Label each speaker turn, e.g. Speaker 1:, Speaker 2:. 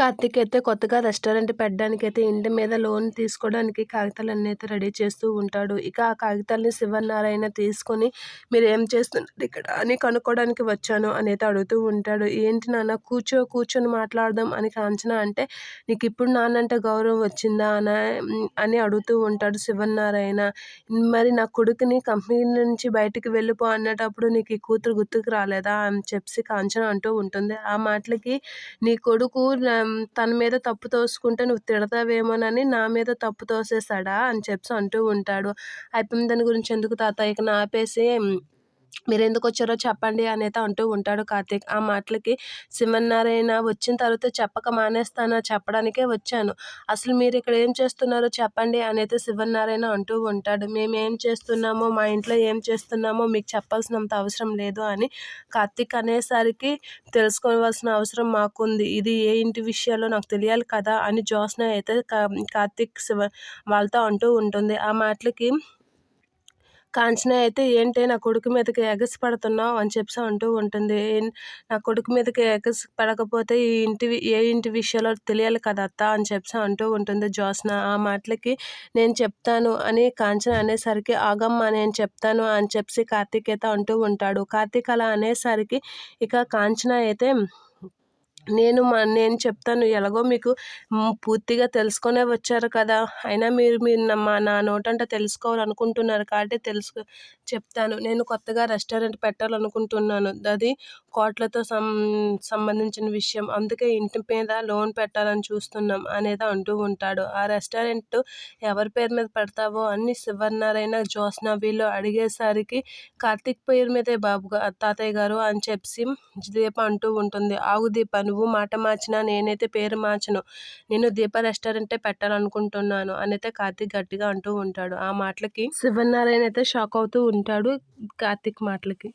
Speaker 1: కార్తీక్ అయితే కొత్తగా రెస్టారెంట్ పెట్టడానికి అయితే ఇంటి మీద లోన్ తీసుకోవడానికి కాగితాలన్నీ అయితే రెడీ చేస్తూ ఉంటాడు. ఇక ఆ కాగితాలని శివనారాయణ తీసుకొని మీరు ఏం చేస్తున్నారు ఇక్కడ? అని కనుక్కోవడానికి వచ్చాను అని అయితే అడుగుతూ ఉంటాడు. ఏంటి నాన్న కూర్చో కూర్చొని మాట్లాడదాం అని కాంచన అంటే నీకు ఇప్పుడు నాన్నంటే గౌరవం వచ్చిందా? అని అని అడుగుతూ ఉంటాడు శివనారాయణ. మరి నా కొడుకుని కంపెనీ నుంచి బయటికి వెళ్ళిపో అన్నటప్పుడు నీకు ఈ కూతురు గుర్తుకు రాలేదా? అని చెప్పి కాంచన అంటూ ఉంటుంది. ఆ మాటలకి నీ కొడుకు తన మీద తప్పు తోసుకుంటే నువ్వు తిడతావేమోనని నా మీద తప్పు తోసేసాడా అని చెప్పి అంటూ ఉంటాడు. అయిపోయిన దాని గురించి ఎందుకు తాతయ్యకి ఆపేసి మీరు ఎందుకు వచ్చారో చెప్పండి అనేది అంటూ ఉంటాడు కార్తీక్. ఆ మాటలకి శివన్నారాయణ వచ్చిన తర్వాత చెప్పక మానేస్తానా? చెప్పడానికే వచ్చాను. అసలు మీరు ఇక్కడ ఏం చేస్తున్నారో చెప్పండి అనేది శివన్నారాయణ అంటూ ఉంటాడు. మేము ఏం చేస్తున్నామో మా ఇంట్లో ఏం చేస్తున్నామో మీకు చెప్పాల్సినంత అవసరం లేదు అని కార్తీక్ అనేసరికి తెలుసుకోవాల్సిన అవసరం మాకుంది. ఇది ఏ ఇంటి విషయాల్లో నాకు తెలియాలి కదా అని జ్యోత్స్న అయితే కార్తీక్ శివ వాళ్ళతో అంటూ ఉంటుంది. ఆ మాటలకి కాంచన అయితే ఏంటి నా కొడుకు మీదకి ఎగసి పడుతున్నావు? అని చెప్పి అంటూ ఉంటుంది. నా కొడుకు మీదకి ఎగసి పడకపోతే ఈ ఇంటి ఏ ఇంటి విషయాలో తెలియాలి కదా అత్త? అని చెప్పి అంటూ ఉంటుంది జ్యోత్స్న ఆ మాటలకి నేను చెప్తాను అని కాంచన అనేసరికి ఆగమ్మ నేను చెప్తాను అని చెప్పి కార్తీక్ అయితే అంటూ ఉంటాడు. కార్తీక్ అలా అనేసరికి ఇక కాంచన అయితే నేను మా నేను చెప్తాను ఎలాగో మీకు పూర్తిగా తెలుసుకునే వచ్చారు కదా. అయినా మీరు మీరు మా నా నోటంట తెలుసుకోవాలనుకుంటున్నారు కాబట్టి తెలుసు చెప్తాను. నేను కొత్తగా రెస్టారెంట్ పెట్టాలనుకుంటున్నాను. అది కోట్లతో సం సంబంధించిన విషయం. అందుకే ఇంటి మీద లోన్ పెట్టాలని చూస్తున్నాం అనేది అంటూ ఉంటాడు. ఆ రెస్టారెంట్ ఎవరి పేరు మీద పెడతావో అన్ని శివర్నారాయణ జ్యోత్స్న వీళ్ళు అడిగేసరికి కార్తీక్ పేరు మీదే బాబు తాతయ్య గారు అని చెప్పి దీప అంటూ ఉంటుంది. ఆగు దీప నువ్వు మాట మార్చినా నేనైతే పేరు మార్చను. నేను దీప రెస్టారెంటే పెట్టాలనుకుంటున్నాను అయితే కార్తీక్ గట్టిగా అంటూ ఉంటాడు. ఆ మాటలకి శివనారాయణ అయితే షాక్ అవుతూ ఉంటాడు కార్తీక్ మాటలకి.